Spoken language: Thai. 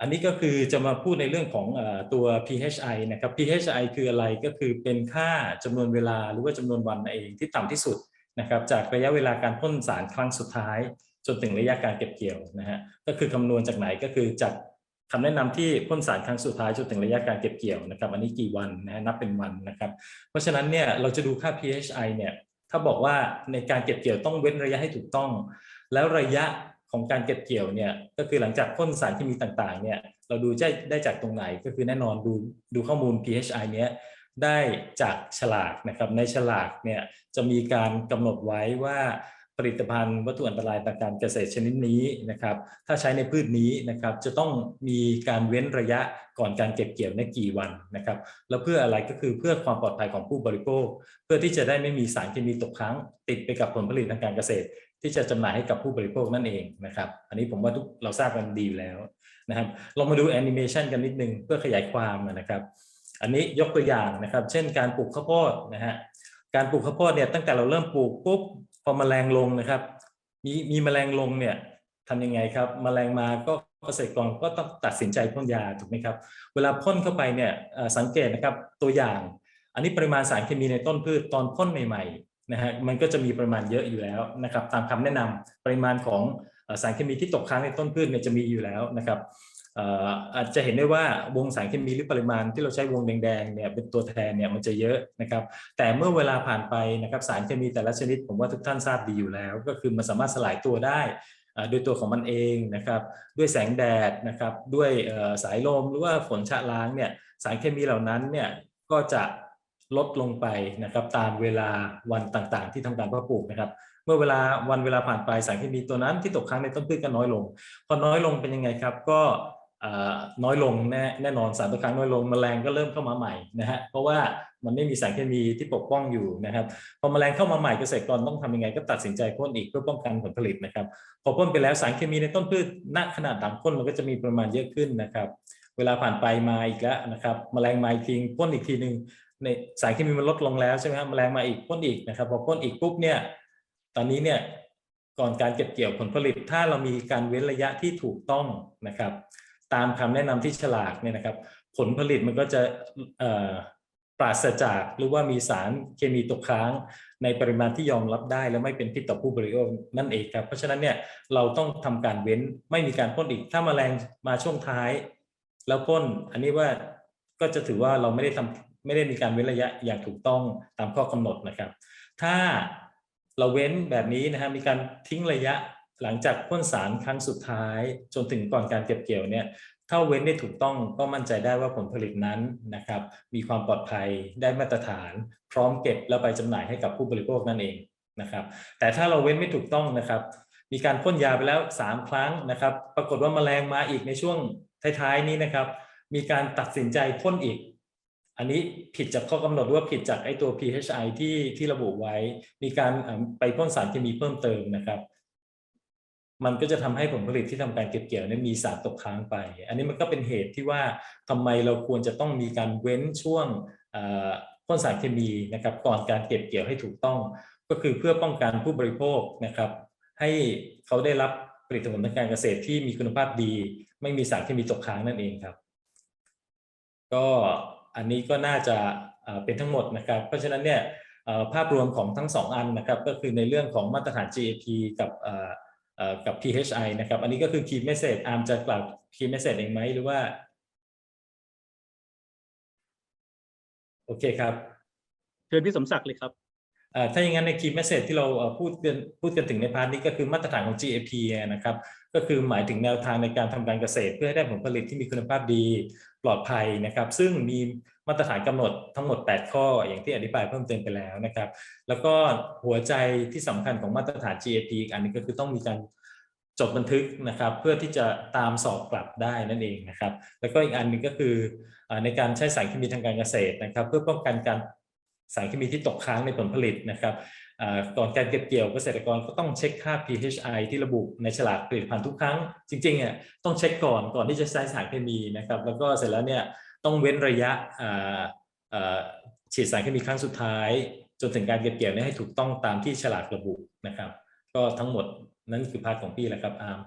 อันนี้ก็คือจะมาพูดในเรื่องของอตัว PHI นะครับ PHI คืออะไรก็คือเป็นค่าจำนวนเวลาหรือว่าจำนวนวันเองที่ต่ำที่สุดนะครับจากระยะเวลาการพ่นสารครั้งสุดท้าย จนถึงระยะการเก็บเกี่ยวนะฮะก็คือคำนวณจากไหนก็คือจากคำแนะนำที่พ่นสารครั้งสุดท้ายจนถึงระยะการเก็บเกี่ยวนะครับ อันนี้กี่วันนะฮะนับเป็นวันนะครับ เพราะฉะนั้นเนี่ยเราจะดูค่า PHI เนี่ยถ้าบอกว่าในการเก็บเกี่ยวต้องเว้นระยะให้ถูกต้อง แล้วระยะ ของการเก็บเกี่ยวเนี่ยก็คือหลังจากพ่นสารเคมีต่างๆเนี่ยเราดูได้ได้จากตรงไหนก็คือแน่นอนดูดูข้อมูล PHI เนี้ยได้จากฉลากนะครับในฉลากเนี่ยจะมีการกำหนดไว้ว่า ผลิตภัณฑ์วัตถุอันตรายต่างการเกษตรชนิดนี้นะครับ ถ้าใช้ในพืชนี้นะครับ จะต้องมีการเว้นระยะก่อนการเก็บเกี่ยวในกี่วันนะครับ แล้วเพื่ออะไรก็คือเพื่อความปลอดภัยของผู้บริโภค เพื่อที่จะได้ไม่มีสารเคมีตกค้างติดไปกับผลผลิตทางการเกษตร ที่จะจำหน่ายให้กับผู้บริโภคนั่นเองนะครับ อันนี้ผมว่าทุกเราทราบกันดีอยู่แล้วนะครับลองมาดูแอนิเมชันกันนิดนึงเพื่อขยายความนะครับอันนี้ยกตัวอย่างนะครับ เช่นการปลูกข้าวโพดนะฮะการปลูกข้าวโพดเนี่ยตั้งแต่เราเริ่มปลูกปุ๊บ พอแมลงลงนะครับ มีมีแมลงลงเนี่ยทำยังไงครับแมลงมาก็เกษตรกรก็ต้องตัดสินใจพ่นยาถูกไหมครับ เวลาพ่นเข้าไปเนี่ยสังเกตนะครับตัวอย่าง อันนี้ปริมาณสารเคมีในต้นพืชตอนพ่นใหม่ๆนะฮะมันก็จะมีปริมาณเยอะอยู่แล้วนะครับ ตามคำแนะนำปริมาณของสารเคมีที่ตกค้างในต้นพืชเนี่ยจะมีอยู่แล้วนะครับ อาจจะเห็นได้ว่าวงสารเคมีหรือปริมาณที่เราใช้วงแดงๆเนี่ยเป็นตัวแทนเนี่ยมันจะเยอะนะครับ แต่เมื่อเวลาผ่านไปนะครับสารเคมีแต่ละชนิด ผมว่าทุกท่านทราบดีอยู่แล้ว ก็คือมันสามารถสลายตัวได้ด้วยตัวของมันเองนะครับด้วยแสงแดดนะครับด้วยสายลมหรือว่าฝนชะล้างเนี่ยสารเคมีเหล่านั้นเนี่ยก็จะลดลงไปนะครับตามเวลาวันต่างๆ ที่ทำการเพาะปลูกนะครับ เมื่อเวลาวันเวลาผ่านไปสารเคมีตัวนั้นที่ตกค้างในต้นพืชก็น้อยลง พอน้อยลงเป็นยังไงครับก็ น้อยลงแน่แน่นอนสารตกค้างน้อยลงแมลงก็เริ่มเข้ามาใหม่นะฮะเพราะว่ามันไม่มีสารเคมีที่ปกป้องอยู่นะครับพอแมลงเข้ามาใหม่เกษตรกรต้องทำยังไง ก็ตัดสินใจพ่นอีกเพื่อป้องกันผลผลิตนะครับ พอพ่นไปแล้วสารเคมีในต้นพืชณขนาดหลังพ่นมันก็จะมีปริมาณเยอะขึ้นนะครับ เวลาผ่านไปมาอีกแล้วนะครับแมลงมาอีกทีพ่นอีกทีหนึ่งในสารเคมีมันลดลงแล้วใช่ไหมครับแมลงมาอีกพ่นอีกนะครับ พอพ่นอีกปุ๊บเนี่ยตอนนี้เนี่ยก่อนการเก็บเกี่ยวผลผลิต ถ้าเรามีการเว้นระยะที่ถูกต้องนะครับ ตามคำแนะนำที่ฉลากเนี่ยนะครับ ผลผลิตมันก็จะปราศจากหรือว่ามีสารเคมีตกค้างในปริมาณที่ยอมรับได้ และไม่เป็นพิษต่อผู้บริโภคนั่นเองครับ เพราะฉะนั้นเนี่ยเราต้องทำการเว้นไม่มีการพ่นอีก ถ้ามาแมลงมาช่วงท้าย แล้วพ่นอันนี้ว่าก็จะถือว่าเราไม่ได้ทำไม่ได้มีการเว้นระยะอย่างถูกต้องตามข้อกำหนดนะครับ ถ้าเราเว้นแบบนี้นะฮะมีการทิ้งระยะ หลังจากพ่นสารครั้งสุดท้ายจนถึงก่อนการเก็บเกี่ยวเนี่ยถ้าเว้นได้ถูกต้องก็มั่นใจได้ว่าผลผลิตนั้นนะครับมีความปลอดภัยได้มาตรฐาน พร้อมเก็บแล้วไปจำหน่ายให้กับผู้บริโภคนั่นเองนะครับ แต่ถ้าเราเว้นไม่ถูกต้องนะครับ มีการพ่นยาไปแล้ว 3 ครั้งนะครับ ปรากฏว่าแมลงมาอีกในช่วงท้ายๆนี้นะครับ มีการตัดสินใจพ่นอีก อันนี้ผิดจากข้อกำหนดหรือว่าผิดจากไอ้ตัว PHI ที่ที่ระบุไว้ มีการไปพ่นสารเคมีเพิ่มเติมนะครับ มันก็จะทำให้ผลผลิตที่ทำการเก็บเกี่ยวเนี่ยมีสารตกค้างไป อันนี้มันก็เป็นเหตุที่ว่าทำไมเราควรจะต้องมีการเว้นช่วงอ่อพ่นสารเคมีนะครับก่อนการเก็บเกี่ยวให้ถูกต้อง ก็คือเพื่อป้องกันผู้บริโภคนะครับให้เขาได้รับผลิตผลทางการเกษตรที่มีคุณภาพดี ไม่มีสารเคมีตกค้างนั่นเองครับ ก็อันนี้ก็น่าจะเอ่อเป็นทั้งหมดนะครับ เพราะฉะนั้นเนี่ยภาพรวมของทั้งสองอันนะครับ ก็คือในเรื่องของมาตรฐาน GAP กับ กับ PHI นะครับ อันนี้ก็คือ Key Message อาร์มจะกล่าว Key Message เองไหมหรือว่า โอเคครับ เชิญพี่สมศักดิ์เลยครับเอ่อถ้าอย่างนั้นใน Key Message ที่เราเอ่อพูดกันพูดกันถึงในพาร์ทนี้ก็คือมาตรฐานของ GAP นะครับ ก็คือหมายถึงแนวทางในการทำการเกษตร เพื่อให้ได้ผลผลิตที่มีคุณภาพดีปลอดภัยนะครับ ซึ่งมีมาตรฐานกำหนดทั้งหมด 8 ข้ออย่างที่อธิบายเพิ่มเติมไปแล้วนะครับ แล้วก็หัวใจที่สำคัญของมาตรฐาน GAP อีกอันนี้ก็คือต้องมีการ จดบันทึกนะครับ เพื่อที่จะตามสอบกลับได้นั่นเองนะครับ แล้วก็อีกอันหนึงก็คือในการใช้สารเคมีทางการเกษตรนะครับ เพื่อป้องกันการสารเคมีที่ตกค้างในผลผลิตนะครับก่อนการเก็บเกี่ยวเกษตรกรก็ต้องเช็คค่า PHI ที่ระบุในฉลากผลิตภัณฑ์ทุกครั้ง จริงๆอะต้องเช็คก่อนก่อนที่จะใช้สารเคมีนะครับ แล้วก็เสร็จแล้วเนี่ยต้องเว้นระยะฉีดสารเคมีครั้งสุดท้าย จนถึงการเก็บเกี่ยวเนี่ยให้ถูกต้องตามที่ฉลากระบุนะครับ ก็ทั้งหมด นั่นคือพาร์ทของพี่แหละครับอาร์ม